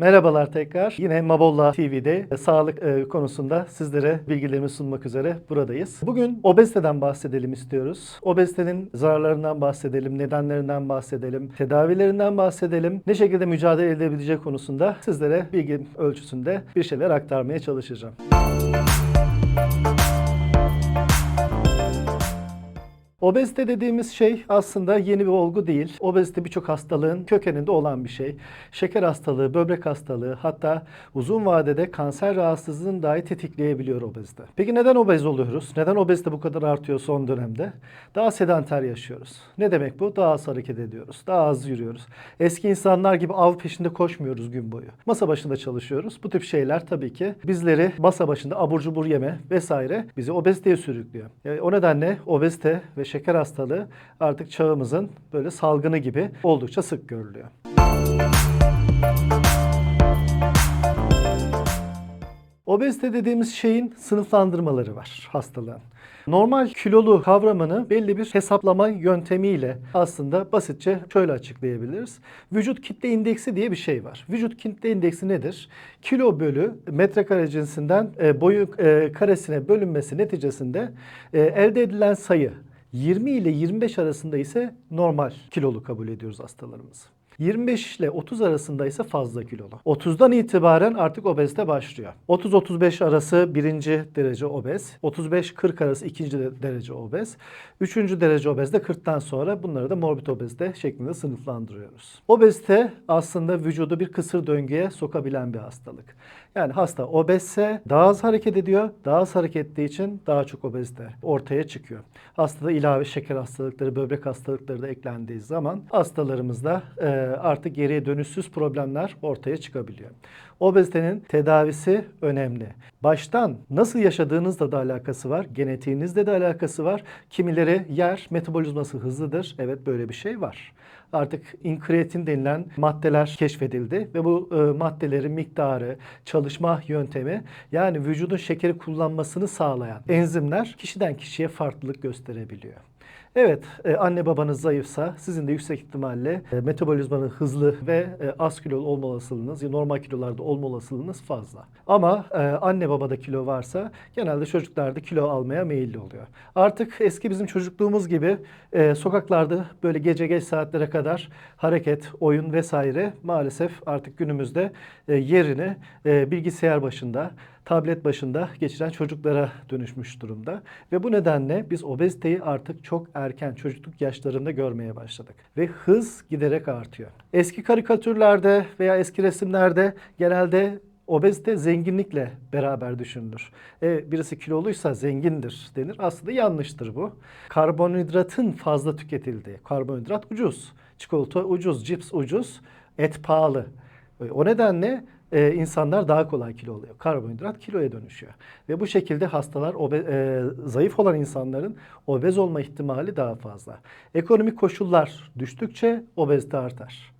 Merhabalar tekrar. Yine Mabolla TV'de e, sağlık e, konusunda sizlere bilgilerimi sunmak üzere buradayız. Bugün obeziteden bahsedelim istiyoruz. Obezitenin zararlarından bahsedelim, nedenlerinden bahsedelim, tedavilerinden bahsedelim. Ne şekilde mücadele edebileceği konusunda sizlere bilgi ölçüsünde bir şeyler aktarmaya çalışacağım. Obezite dediğimiz şey aslında yeni bir olgu değil. Obezite birçok hastalığın kökeninde olan bir şey. Şeker hastalığı, böbrek hastalığı hatta uzun vadede kanser rahatsızlığını dahi tetikleyebiliyor obezite. Peki neden obez oluyoruz? Neden obezite bu kadar artıyor son dönemde? Daha sedanter yaşıyoruz. Ne demek bu? Daha az hareket ediyoruz. Daha az yürüyoruz. Eski insanlar gibi av peşinde koşmuyoruz gün boyu. Masa başında çalışıyoruz. Bu tip şeyler tabii ki bizleri masa başında abur cubur yeme vesaire bizi obeziteye sürüklüyor. Yani o nedenle obezite ve şeker hastalığı artık çağımızın böyle salgını gibi oldukça sık görülüyor. Obezite dediğimiz şeyin sınıflandırmaları var hastalığın. Normal kilolu kavramını belli bir hesaplama yöntemiyle aslında basitçe şöyle açıklayabiliriz. Vücut kitle indeksi diye bir şey var. Vücut kitle indeksi nedir? Kilo bölü metrekare cinsinden e, boyu e, karesine bölünmesi neticesinde e, elde edilen sayı 20 ile 25 arasında ise normal kilolu kabul ediyoruz hastalarımızı. 25 ile 30 arasında ise fazla kilolu. 30'dan itibaren artık obezite başlıyor. 30-35 arası birinci derece obez. 35-40 arası ikinci de- derece obez. Üçüncü derece obezde 40'tan sonra bunları da morbid obezite şeklinde sınıflandırıyoruz. Obezite aslında vücudu bir kısır döngüye sokabilen bir hastalık. Yani hasta obezse daha az hareket ediyor. Daha az hareket ettiği için daha çok obezite ortaya çıkıyor. Hastada ilave şeker hastalıkları, böbrek hastalıkları da eklendiği zaman hastalarımızda e, artık geriye dönüşsüz problemler ortaya çıkabiliyor. Obezitenin tedavisi önemli. Baştan nasıl yaşadığınızla da alakası var, genetiğinizle de alakası var. Kimileri yer, metabolizması hızlıdır. Evet böyle bir şey var artık inkreatin denilen maddeler keşfedildi ve bu e, maddelerin miktarı, çalışma yöntemi yani vücudun şekeri kullanmasını sağlayan enzimler kişiden kişiye farklılık gösterebiliyor. Evet, e, anne babanız zayıfsa sizin de yüksek ihtimalle e, metabolizmanın hızlı ve e, az kilolu olma olasılığınız, normal kilolarda olma olasılığınız fazla. Ama e, anne babada kilo varsa genelde çocuklarda kilo almaya meyilli oluyor. Artık eski bizim çocukluğumuz gibi e, sokaklarda böyle gece geç saatlere kadar hareket, oyun vesaire maalesef artık günümüzde e, yerini e, bilgisayar başında, tablet başında geçiren çocuklara dönüşmüş durumda. Ve bu nedenle biz obeziteyi artık çok erken çocukluk yaşlarında görmeye başladık. Ve hız giderek artıyor. Eski karikatürlerde veya eski resimlerde genelde obezite zenginlikle beraber düşünülür. E, birisi kiloluysa zengindir denir. Aslında yanlıştır bu. Karbonhidratın fazla tüketildiği. Karbonhidrat ucuz. Çikolata ucuz, cips ucuz, et pahalı. E, O nedenle e, insanlar daha kolay kilo oluyor. Karbonhidrat kiloya dönüşüyor. Ve bu şekilde hastalar, obe, e, zayıf olan insanların obez olma ihtimali daha fazla. Ekonomik koşullar düştükçe obezite artar.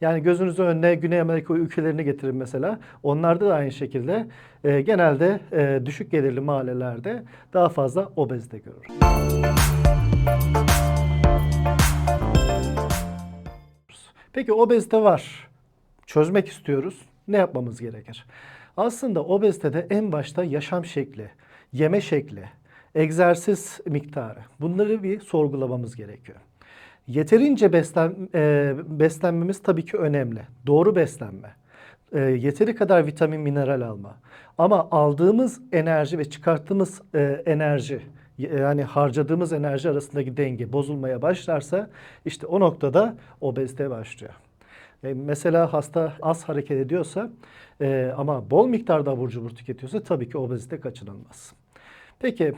Yani gözünüzün önüne Güney Amerika ülkelerini getirin mesela. Onlarda da aynı şekilde e, genelde e, düşük gelirli mahallelerde daha fazla obezite görür. Peki obezite var. Çözmek istiyoruz. Ne yapmamız gerekir? Aslında obezitede en başta yaşam şekli, yeme şekli, egzersiz miktarı bunları bir sorgulamamız gerekiyor. Yeterince beslen, e, beslenmemiz tabii ki önemli. Doğru beslenme. E, yeteri kadar vitamin, mineral alma. Ama aldığımız enerji ve çıkarttığımız e, enerji yani harcadığımız enerji arasındaki denge bozulmaya başlarsa işte o noktada obezite başlıyor. E, mesela hasta az hareket ediyorsa e, ama bol miktarda abur cubur tüketiyorsa tabii ki obezite kaçınılmaz. Peki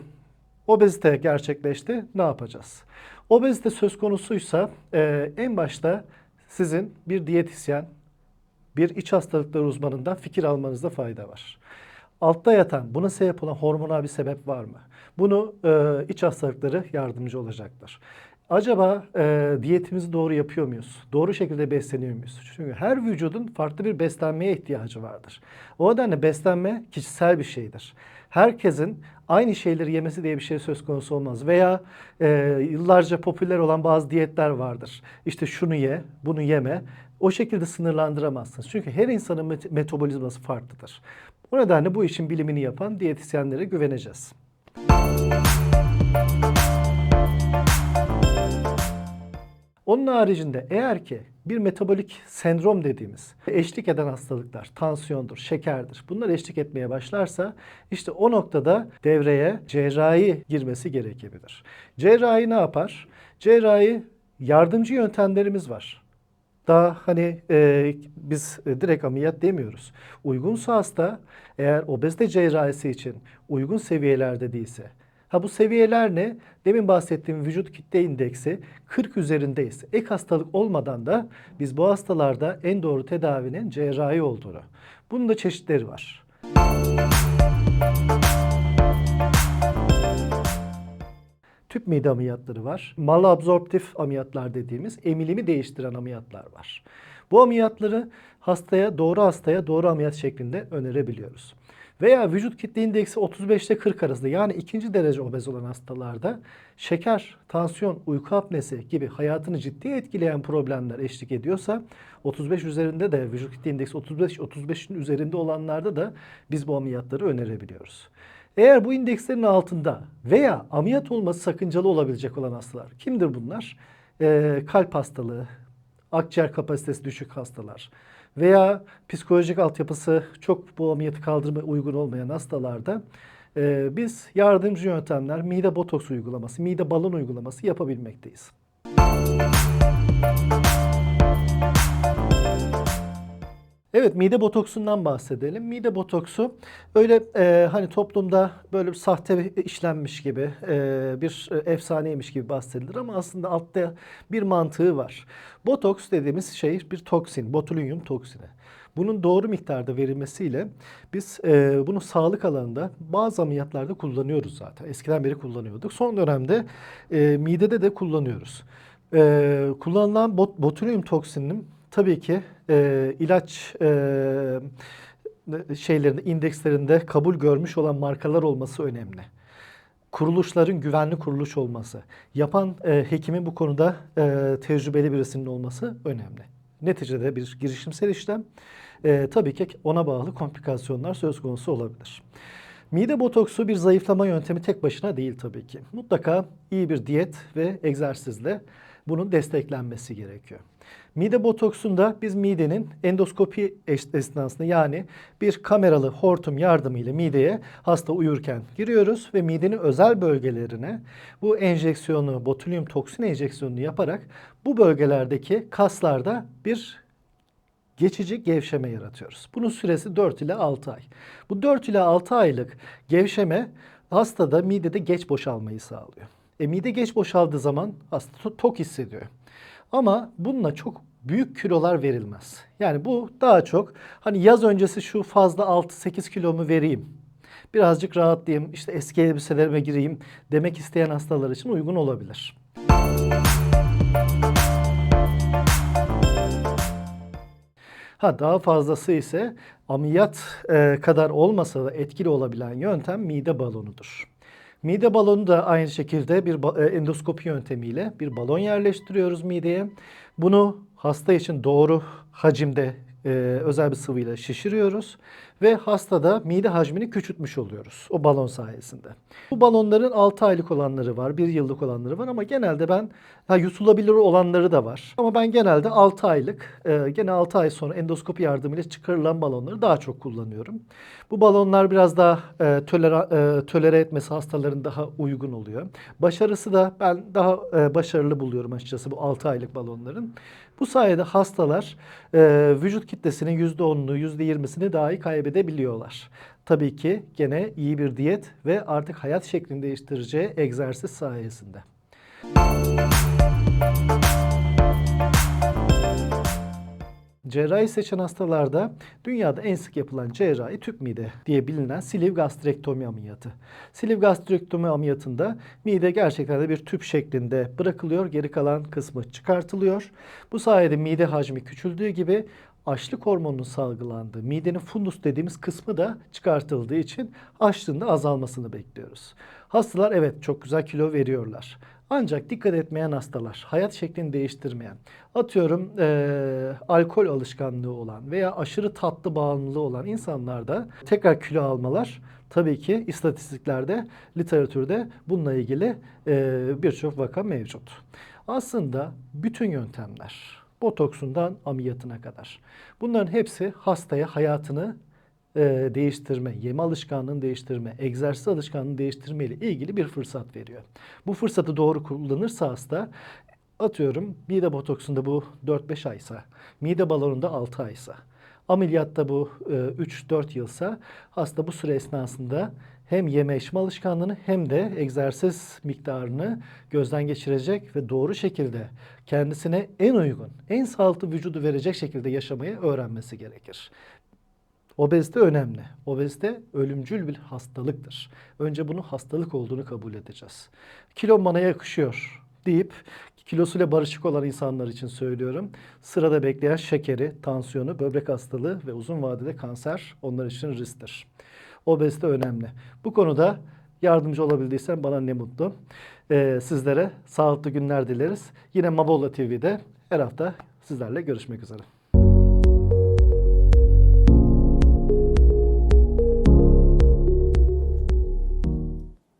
obezite gerçekleşti ne yapacağız? Obezite söz konusuysa e, en başta sizin bir diyetisyen, bir iç hastalıkları uzmanından fikir almanızda fayda var. Altta yatan, buna sebep olan hormonal bir sebep var mı? Bunu e, iç hastalıkları yardımcı olacaktır. Acaba e, diyetimizi doğru yapıyor muyuz? Doğru şekilde besleniyor muyuz? Çünkü her vücudun farklı bir beslenmeye ihtiyacı vardır. O nedenle beslenme kişisel bir şeydir. Herkesin aynı şeyleri yemesi diye bir şey söz konusu olmaz. Veya e, yıllarca popüler olan bazı diyetler vardır. İşte şunu ye, bunu yeme. o şekilde sınırlandıramazsınız. Çünkü her insanın met- metabolizması farklıdır. O nedenle bu işin bilimini yapan diyetisyenlere güveneceğiz. Onun haricinde eğer ki bir metabolik sendrom dediğimiz eşlik eden hastalıklar, tansiyondur, şekerdir. Bunlar eşlik etmeye başlarsa işte o noktada devreye cerrahi girmesi gerekebilir. Cerrahi ne yapar? Cerrahi yardımcı yöntemlerimiz var. Daha hani e, biz e, direkt ameliyat demiyoruz. Uygunsa hasta eğer obezite cerrahisi için uygun seviyelerde değilse Ha bu seviyeler ne? Demin bahsettiğim vücut kitle indeksi 40 üzerindeyiz. Ek hastalık olmadan da biz bu hastalarda en doğru tedavinin cerrahi olduğunu. Bunun da çeşitleri var. Tüp mide ameliyatları var. Malabsorptif ameliyatlar dediğimiz emilimi değiştiren ameliyatlar var. Bu ameliyatları hastaya, doğru hastaya doğru ameliyat şeklinde önerebiliyoruz. Veya vücut kitle indeksi 35 ile 40 arasında yani ikinci derece obez olan hastalarda şeker, tansiyon, uyku apnesi gibi hayatını ciddi etkileyen problemler eşlik ediyorsa 35 üzerinde de vücut kitle indeksi 35 35'in üzerinde olanlarda da biz bu ameliyatları önerebiliyoruz. Eğer bu indekslerin altında veya ameliyat olması sakıncalı olabilecek olan hastalar kimdir bunlar? Ee, kalp hastalığı, akciğer kapasitesi düşük hastalar veya psikolojik altyapısı çok bu ameliyatı kaldırmaya uygun olmayan hastalarda e, biz yardımcı yöntemler, mide botoks uygulaması, mide balon uygulaması yapabilmekteyiz. Evet mide botoksundan bahsedelim. Mide botoksu öyle e, hani toplumda böyle bir sahte işlenmiş gibi e, bir e, efsaneymiş gibi bahsedilir ama aslında altta bir mantığı var. Botoks dediğimiz şey bir toksin, botulinyum toksini. Bunun doğru miktarda verilmesiyle biz e, bunu sağlık alanında bazı ameliyatlarda kullanıyoruz zaten. Eskiden beri kullanıyorduk. Son dönemde e, midede de kullanıyoruz. E, kullanılan bot, botulinyum toksininin tabii ki e, ilaç e, şeylerinde, indekslerinde kabul görmüş olan markalar olması önemli. Kuruluşların güvenli kuruluş olması, yapan e, hekimin bu konuda e, tecrübeli birisinin olması önemli. Neticede bir girişimsel işlem, e, tabii ki ona bağlı komplikasyonlar söz konusu olabilir. Mide botoksu bir zayıflama yöntemi tek başına değil tabii ki. Mutlaka iyi bir diyet ve egzersizle bunun desteklenmesi gerekiyor. Mide botoksunda biz midenin endoskopi esnasında yani bir kameralı hortum yardımıyla mideye hasta uyurken giriyoruz ve midenin özel bölgelerine bu enjeksiyonu, botulium toksin enjeksiyonunu yaparak bu bölgelerdeki kaslarda bir geçici gevşeme yaratıyoruz. Bunun süresi 4 ile 6 ay. Bu 4 ile 6 aylık gevşeme hastada midede geç boşalmayı sağlıyor. E mide geç boşaldığı zaman hasta tok hissediyor. Ama bununla çok büyük kilolar verilmez. Yani bu daha çok hani yaz öncesi şu fazla 6-8 kilomu vereyim. Birazcık rahatlayayım, işte eski elbiselerime gireyim demek isteyen hastalar için uygun olabilir. Ha daha fazlası ise ameliyat e, kadar olmasa da etkili olabilen yöntem mide balonudur. Mide balonu da aynı şekilde bir e, endoskopi yöntemiyle bir balon yerleştiriyoruz mideye. Bunu hasta için doğru hacimde e, özel bir sıvıyla şişiriyoruz ve hastada mide hacmini küçültmüş oluyoruz o balon sayesinde. Bu balonların 6 aylık olanları var, 1 yıllık olanları var ama genelde ben ha, yutulabilir olanları da var. Ama ben genelde 6 aylık, e, gene 6 ay sonra endoskopi yardımıyla çıkarılan balonları daha çok kullanıyorum. Bu balonlar biraz daha e, tolera, e, tolere etmesi hastaların daha uygun oluyor. Başarısı da ben daha e, başarılı buluyorum açıkçası bu 6 aylık balonların. Bu sayede hastalar e, vücut kitlesinin %10'unu, %20'sini dahi kaybedebiliyorlar. Tabii ki gene iyi bir diyet ve artık hayat şeklini değiştireceği egzersiz sayesinde. Cerrahi seçen hastalarda dünyada en sık yapılan cerrahi tüp mide diye bilinen siliv gastrektomi ameliyatı. Siliv gastrektomi ameliyatında mide gerçekten de bir tüp şeklinde bırakılıyor. Geri kalan kısmı çıkartılıyor. Bu sayede mide hacmi küçüldüğü gibi açlık hormonunun salgılandığı midenin fundus dediğimiz kısmı da çıkartıldığı için açlığın da azalmasını bekliyoruz. Hastalar evet çok güzel kilo veriyorlar. Ancak dikkat etmeyen hastalar, hayat şeklini değiştirmeyen, atıyorum eee, alkol alışkanlığı olan veya aşırı tatlı bağımlılığı olan insanlarda tekrar kilo almalar tabii ki istatistiklerde, literatürde bununla ilgili eee, birçok vaka mevcut. Aslında bütün yöntemler, botoksundan ameliyatına kadar bunların hepsi hastaya hayatını e, değiştirme, yeme alışkanlığını değiştirme, egzersiz alışkanlığını değiştirme ile ilgili bir fırsat veriyor. Bu fırsatı doğru kullanırsa hasta atıyorum mide botoksunda bu 4-5 aysa, mide balonunda 6 aysa, ameliyatta bu e, 3-4 yılsa hasta bu süre esnasında hem yeme içme alışkanlığını hem de egzersiz miktarını gözden geçirecek ve doğru şekilde kendisine en uygun, en sağlıklı vücudu verecek şekilde yaşamayı öğrenmesi gerekir. Obezite önemli. Obezite ölümcül bir hastalıktır. Önce bunu hastalık olduğunu kabul edeceğiz. Kilo bana yakışıyor deyip kilosuyla barışık olan insanlar için söylüyorum. Sırada bekleyen şekeri, tansiyonu, böbrek hastalığı ve uzun vadede kanser onlar için risktir. Obezite önemli. Bu konuda yardımcı olabildiysem bana ne mutlu. Ee, sizlere sağlıklı günler dileriz. Yine Mabolla TV'de her hafta sizlerle görüşmek üzere.